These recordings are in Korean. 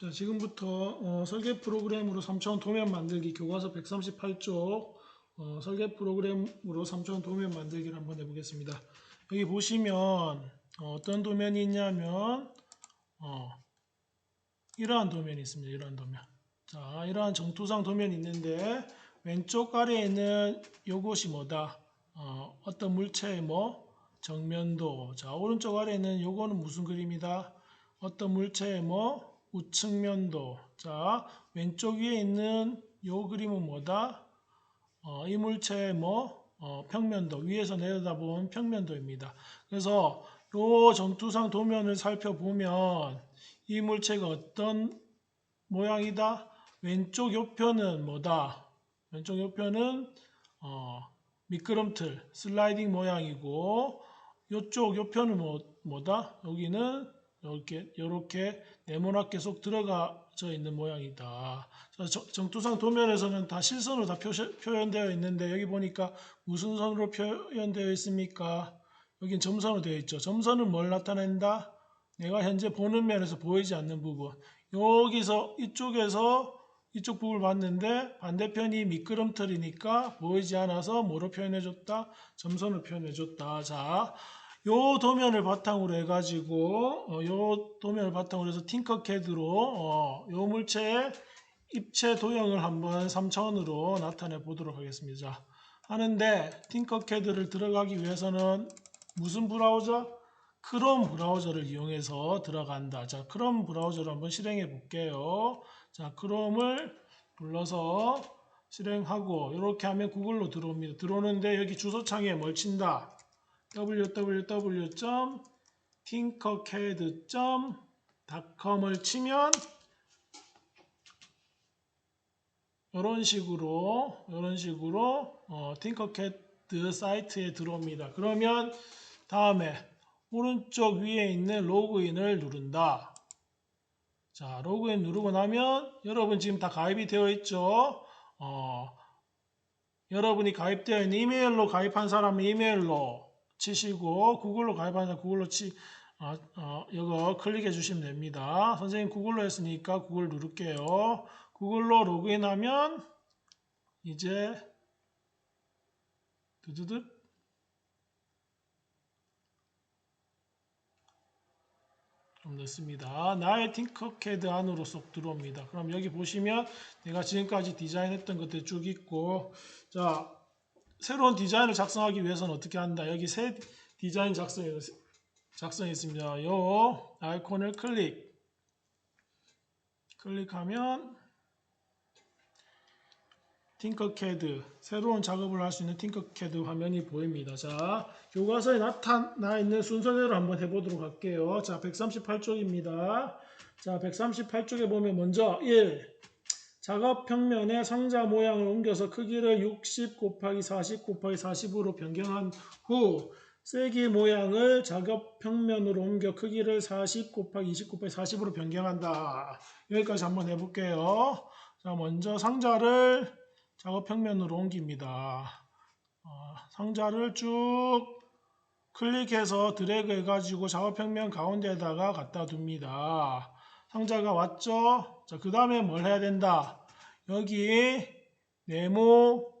자, 지금부터 어, 설계 프로그램으로 3차원 도면 만들기 교과서 138쪽 어, 설계 프로그램으로 3차원 도면 만들기를 한번 해보겠습니다. 여기 보시면 어, 떤 도면이 있냐면 어, 이러한 도면이 있습니다. 이러한 도면. 자, 이러한 정투상 도면이 있는데 왼쪽 아래에 있는 요것이 뭐다? 어, 어떤 물체의 뭐 정면도. 자, 오른쪽 아래에 있는 요거는 무슨 그림이다? 어떤 물체의 뭐 우측면도. 자, 왼쪽 위에 있는 요 그림은 뭐다? 어, 이 물체의 뭐 어, 평면도. 위에서 내려다본 평면도입니다. 그래서 요 정투상 도면을 살펴보면 이 물체가 어떤 모양이다? 왼쪽 옆편은 뭐다? 왼쪽 옆편은 어, 미끄럼틀, 슬라이딩 모양이고 이쪽 옆편은 뭐, 뭐다? 여기는 이렇게 이렇게 네모나게 쏙 들어가져 있는 모양이다. 정투상 도면에서는 다 실선으로 다 표시, 표현되어 있는데 여기 보니까 무슨 선으로 표현되어 있습니까? 여긴 점선으로 되어 있죠. 점선은 뭘 나타낸다? 내가 현재 보는 면에서 보이지 않는 부분. 여기서 이쪽에서 이쪽 부분을 봤는데 반대편이 미끄럼틀이니까 보이지 않아서 뭐로 표현해줬다? 점선을 표현해줬다. 자, 요 도면을 바탕으로 해가지고 어, 요 도면을 바탕으로 해서 팅커캐드로 어, 요 물체의 입체 도형을 한번 3차원으로 나타내 보도록 하겠습니다. 자, 하는데 팅커캐드를 들어가기 위해서는 무슨 브라우저? 크롬 브라우저를 이용해서 들어간다. 자, 크롬 브라우저를 한번 실행해 볼게요. 자, 크롬을 불러서 실행하고 이렇게 하면 구글로 들어옵니다. 들어오는데 여기 주소창에 뭘 친다? www.tinkercad.com을 치면 이런 식으로 이런 식으로 어, 팅커캐드 사이트에 들어옵니다. 그러면 다음에 오른쪽 위에 있는 로그인을 누른다. 자, 로그인 누르고 나면 여러분 지금 다 가입이 되어 있죠. 어, 여러분이 가입되어 있는 이메일로 가입한 사람은 이메일로 치시고 구글로 사람 구글로 치 어, 어, 이거 클릭해 주시면 됩니다. 선생님 구글로 했으니까 구글 누를게요. 구글로 로그인하면 이제 두두둑 좀 넣습니다. 나의 팅커캐드 안으로 쏙 들어옵니다. 그럼 여기 보시면 내가 지금까지 디자인했던 것들 쭉 있고 자 새로운 디자인을 작성하기 위해서는 어떻게 한다? 여기 새 디자인 작성 작성했습니다. 요 아이콘을 클릭 클릭하면 팅커캐드 새로운 작업을 할 수 있는 팅커캐드 화면이 보입니다. 자 교과서에 나타나 있는 순서대로 한번 해보도록 할게요. 자 138쪽입니다. 자 138쪽에 보면 먼저 1 작업 평면에 상자 모양을 옮겨서 크기를 60 곱하기 40 곱하기 40으로 변경한 후 세기 모양을 작업 평면으로 옮겨 크기를 40 곱하기 20 곱하기 40으로 변경한다. 여기까지 한번 해볼게요. 자 먼저 상자를 작업 평면으로 옮깁니다. 어, 상자를 쭉 클릭해서 드래그 해가지고 작업 평면 가운데에다가 갖다 둡니다. 상자가 왔죠? 자, 그 다음에 뭘 해야 된다? 여기 네모,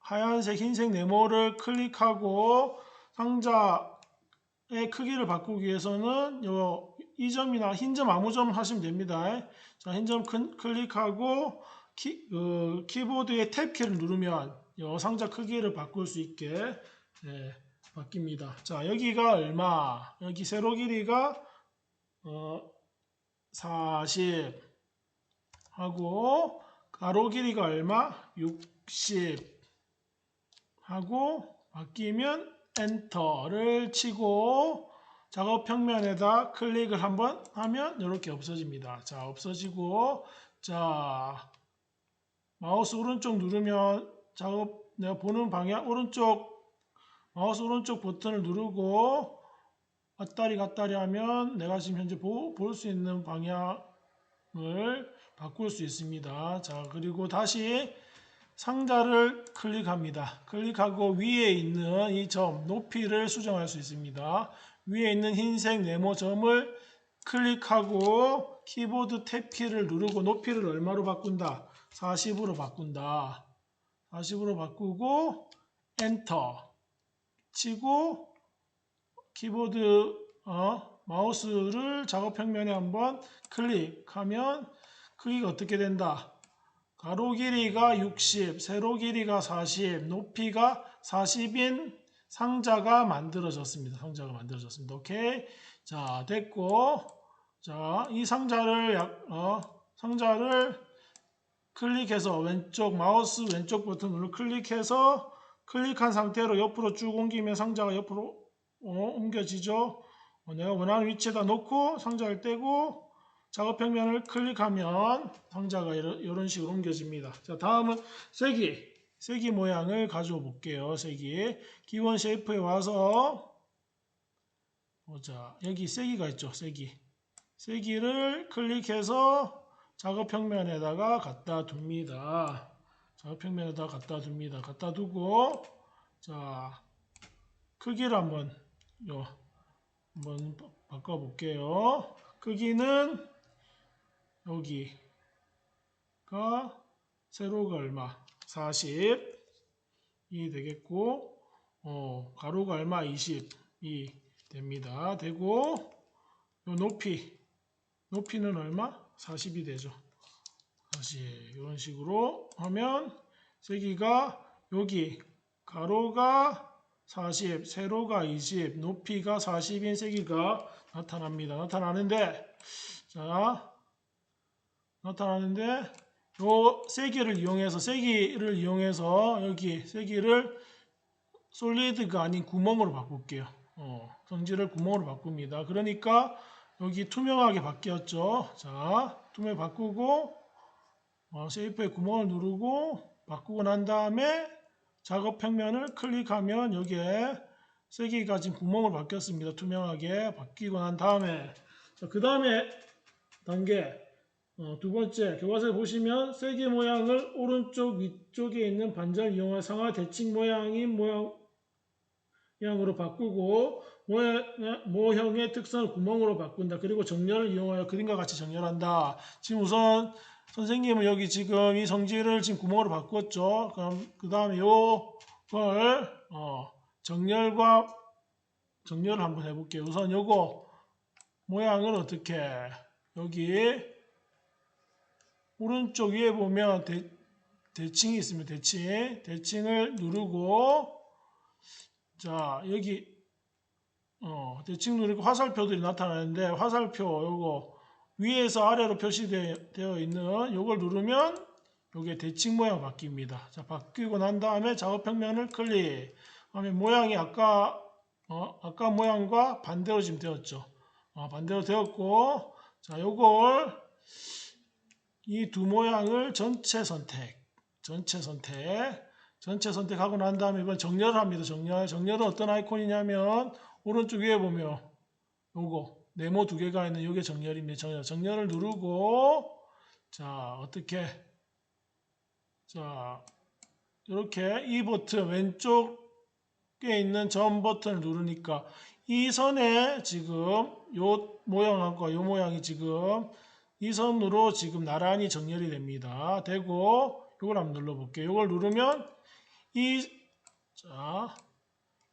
하얀색, 흰색 네모를 클릭하고 상자의 크기를 바꾸기 위해서는 요 이 점이나 흰 점 아무 점 하시면 됩니다. 자, 흰 점 클릭하고 키, 어, 키보드의 탭키를 누르면 요 상자 크기를 바꿀 수 있게 네, 바뀝니다. 자, 여기가 얼마? 여기 세로 길이가 어, 40 하고 가로 길이가 얼마? 60 하고 바뀌면 엔터를 치고 작업 평면에다 클릭을 한번 하면 이렇게 없어집니다. 자, 없어지고 자, 마우스 오른쪽 누르면 작업 내가 보는 방향 오른쪽 마우스 오른쪽 버튼을 누르고 왔다리 갔다리 하면 내가 지금 현재 볼 수 있는 방향을 바꿀 수 있습니다. 자, 그리고 다시 상자를 클릭합니다. 클릭하고 위에 있는 이 점 높이를 수정할 수 있습니다. 위에 있는 흰색 네모 점을 클릭하고 키보드 탭 키를 누르고 높이를 얼마로 바꾼다? 40으로 바꾼다. 40으로 바꾸고 엔터 치고 키보드 어, 마우스를 작업 평면에 한번 클릭하면 크기가 어떻게 된다? 가로 길이가 60, 세로 길이가 40, 높이가 40인 상자가 만들어졌습니다. 상자가 만들어졌습니다. 오케이. 자, 됐고. 자, 이 상자를 약, 어, 상자를 클릭해서 왼쪽 마우스 왼쪽 버튼으로 클릭해서 클릭한 상태로 옆으로 쭉 옮기면 상자가 옆으로 어, 옮겨지죠. 어, 내가 원하는 위치에다 놓고 상자를 떼고 작업 평면을 클릭하면 상자가 이런, 식으로 옮겨집니다. 자, 다음은 세기. 세기 모양을 가져와 볼게요. 세기. 기본 쉐이프에 와서 보자. 여기 세기가 있죠. 세기. 세기를 클릭해서 작업 평면에다가 갖다 둡니다. 작업 평면에다 갖다 둡니다. 갖다 두고 자 크기를 한번 요 한번 바꿔 볼게요. 크기는 여기가 세로가 얼마? 40이 되겠고 어, 가로가 얼마? 20이 됩니다. 되고 요 높이 높이는 얼마? 40이 되죠. 다시 이런 식으로 하면 세기가 여기 가로가 40, 세로가 20, 높이가 40인 세기가 나타납니다. 나타나는데 자 나타나는데 요 세기를 이용해서 세기를 이용해서 여기 세기를 솔리드가 아닌 구멍으로 바꿀게요. 어, 성질을 구멍으로 바꿉니다. 그러니까 여기 투명하게 바뀌었죠. 자, 투명 바꾸고 어, 쉐이프에 구멍을 누르고 바꾸고 난 다음에 작업 평면을 클릭하면 여기에 세기가 지금 구멍으로 바뀌었습니다. 투명하게 바뀌고 난 다음에 그 다음에 단계 어, 두 번째 교과서에 보시면 세기 모양을 오른쪽 위쪽에 있는 반절 이용한 상하 대칭 모양인 모양 모양으로 바꾸고 모형의 특성을 구멍으로 바꾼다. 그리고 정렬을 이용하여 그림과 같이 정렬한다. 지금 우선 선생님은 여기 지금 이 성질을 지금 구멍으로 바꿨죠. 그럼 그 다음에 요걸 어, 정렬과 정렬을 한번 해볼게요. 우선 요거 모양을 어떻게 여기 오른쪽 위에 보면 대, 대칭이 있습니다. 대칭 대칭을 누르고 자 여기 어, 대칭 누르고 화살표들이 나타나는데 화살표 요거 위에서 아래로 표시되어 있는 요걸 누르면 요게 대칭 모양 바뀝니다. 자 바뀌고 난 다음에 작업 평면을 클릭 하면 모양이 아까 어, 아까 모양과 반대로 지금 되었죠. 어, 반대로 되었고 자 요걸 이 두 모양을 전체 선택 전체 선택 전체 선택하고 난 다음에 이번 정렬을 합니다. 정렬. 정렬은 어떤 아이콘이냐면 오른쪽 위에 보면 요거 네모 두 개가 있는 요게 정렬입니다. 정렬. 정렬을 누르고 자 어떻게 자 이렇게 이 버튼 왼쪽에 있는 점 버튼을 누르니까 이 선에 지금 요 모양하고 요 모양이 지금 이 선으로 지금 나란히 정렬이 됩니다. 되고 이걸 한번 눌러볼게요. 이걸 누르면 이, 자,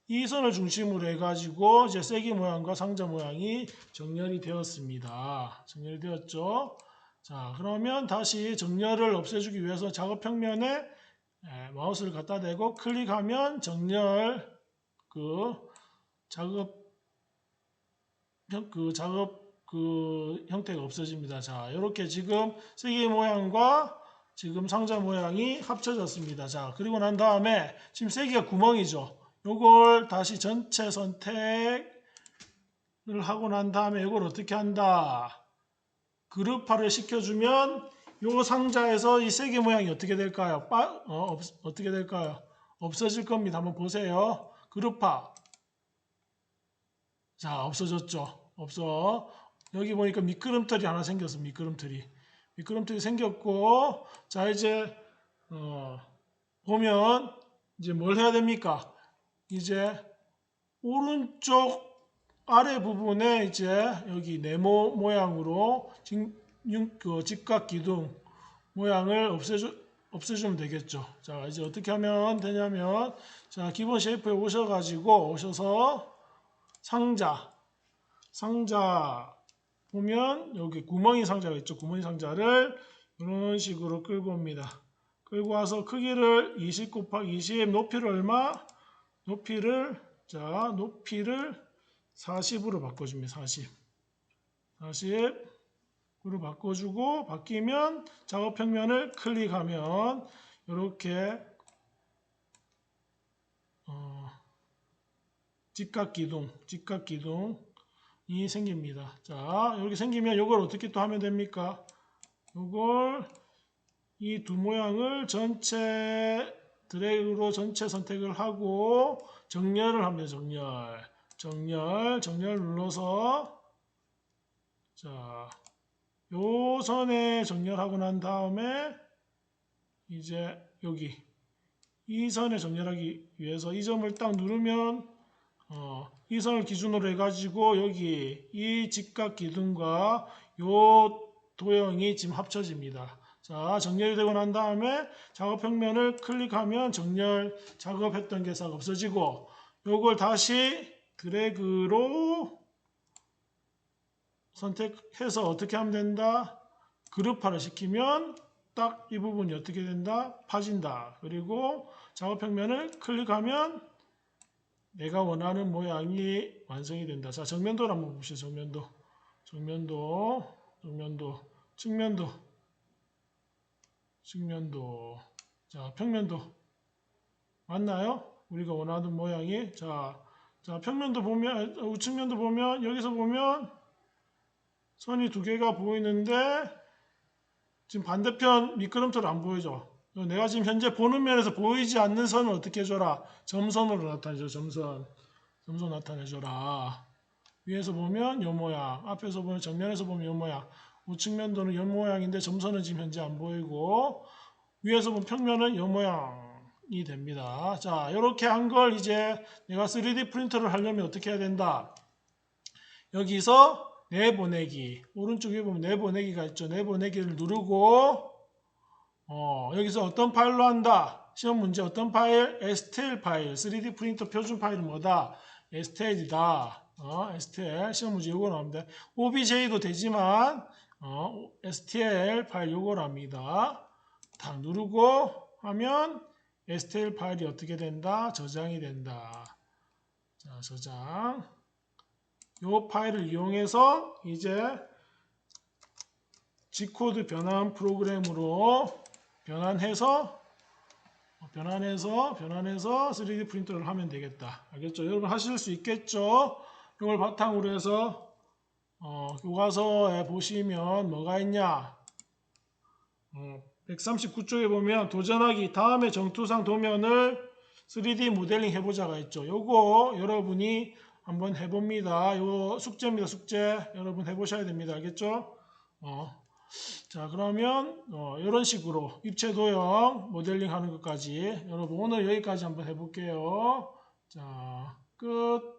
이 선을 중심으로 해가지고 이제 세기 모양과 상자 모양이 정렬이 되었습니다. 정렬이 되었죠. 자, 그러면 다시 정렬을 없애주기 위해서 작업 평면에 예, 마우스를 갖다 대고 클릭하면 정렬 그 작업 그 작업 그 형태가 없어집니다. 자, 이렇게 지금 세기 모양과 지금 상자 모양이 합쳐졌습니다. 자, 그리고 난 다음에 지금 세기가 구멍이죠. 요걸 다시 전체 선택을 하고 난 다음에 이걸 어떻게 한다? 그룹화를 시켜주면 요 상자에서 이 세기 모양이 어떻게 될까요? 빠, 어, 어떻게 될까요? 없어질 겁니다. 한번 보세요. 그룹화. 자, 없어졌죠. 없어. 여기 보니까 미끄럼틀이 하나 생겼어. 미끄럼틀이. 미끄럼틀이 생겼고 자 이제 어, 보면 이제 뭘 해야 됩니까? 이제 오른쪽 아래 부분에 이제 여기 네모 모양으로 그 직각 기둥 모양을 없애주, 없애주면 되겠죠. 자, 이제 어떻게 하면 되냐면, 자, 기본 쉐이프에 오셔가지고, 오셔서 상자, 상자 보면 여기 구멍이 상자가 있죠. 구멍이 상자를 이런 식으로 끌고 옵니다. 끌고 와서 크기를 20 곱하기 20, 높이를 얼마? 높이를, 자, 높이를 40으로 바꿔줍니다. 40. 40으로 바꿔주고, 바뀌면 작업 평면을 클릭하면 이렇게 어, 직각 기둥, 직각 기둥이 생깁니다. 자, 이렇게 생기면 이걸 어떻게 또 하면 됩니까? 이걸 이 두 모양을 전체 드래그로 전체 선택을 하고 정렬을 합니다. 정렬. 정렬, 정렬 눌러서 자, 요 선에 정렬하고 난 다음에 이제 여기 이 선에 정렬하기 위해서 이 점을 딱 누르면 어, 이 선을 기준으로 해가지고 여기 이 직각 기둥과 요 도형이 지금 합쳐집니다. 자, 정렬이 되고 난 다음에 작업 평면을 클릭하면 정렬 작업했던 게 싹 없어지고 요걸 다시 드래그로 선택해서 어떻게 하면 된다? 그룹화를 시키면 딱 이 부분이 어떻게 된다? 파진다. 그리고 작업 평면을 클릭하면 내가 원하는 모양이 완성이 된다. 자, 정면도를 한번 봅시다. 정면도. 정면도. 정면도. 측면도. 측면도. 자, 평면도. 맞나요? 우리가 원하는 모양이. 자, 자, 평면도 보면, 어, 우측면도 보면, 여기서 보면, 선이 두 개가 보이는데, 지금 반대편 미끄럼틀 안 보이죠? 내가 지금 현재 보는 면에서 보이지 않는 선을 어떻게 해줘라? 점선으로 나타내줘, 점선. 점선 나타내줘라. 위에서 보면 요 모양, 앞에서 보면 정면에서 보면 요 모양, 우측면도는 요 모양인데 점선은 지금 현재 안 보이고, 위에서 보면 평면은 요 모양이 됩니다. 자, 이렇게 한 걸 이제 내가 3D 프린터를 하려면 어떻게 해야 된다? 여기서 내보내기, 오른쪽에 보면 내보내기가 있죠. 내보내기를 누르고, 어, 여기서 어떤 파일로 한다? 시험 문제 어떤 파일? STL 파일. 3D 프린터 표준 파일은 뭐다? STL이다. 어, STL. 시험 문제 요거 나옵니다. OBJ도 되지만, 어, STL 파일 요걸 합니다. 다 누르고 하면 STL 파일이 어떻게 된다? 저장이 된다. 자, 저장. 요 파일을 이용해서 이제 G코드 변환 프로그램으로 변환해서 변환해서 변환해서 3D 프린터를 하면 되겠다. 알겠죠? 여러분 하실 수 있겠죠? 이걸 바탕으로 해서 어, 교과서에 보시면 뭐가 있냐? 어, 139쪽에 보면 도전하기 다음에 정투상 도면을 3D 모델링 해보자가 있죠. 요거 여러분이 한번 해봅니다. 요 숙제입니다. 숙제 여러분 해보셔야 됩니다. 알겠죠? 어. 자 그러면 어, 이런 식으로 입체 도형 모델링 하는 것까지 여러분 오늘 여기까지 한번 해볼게요. 자 끝.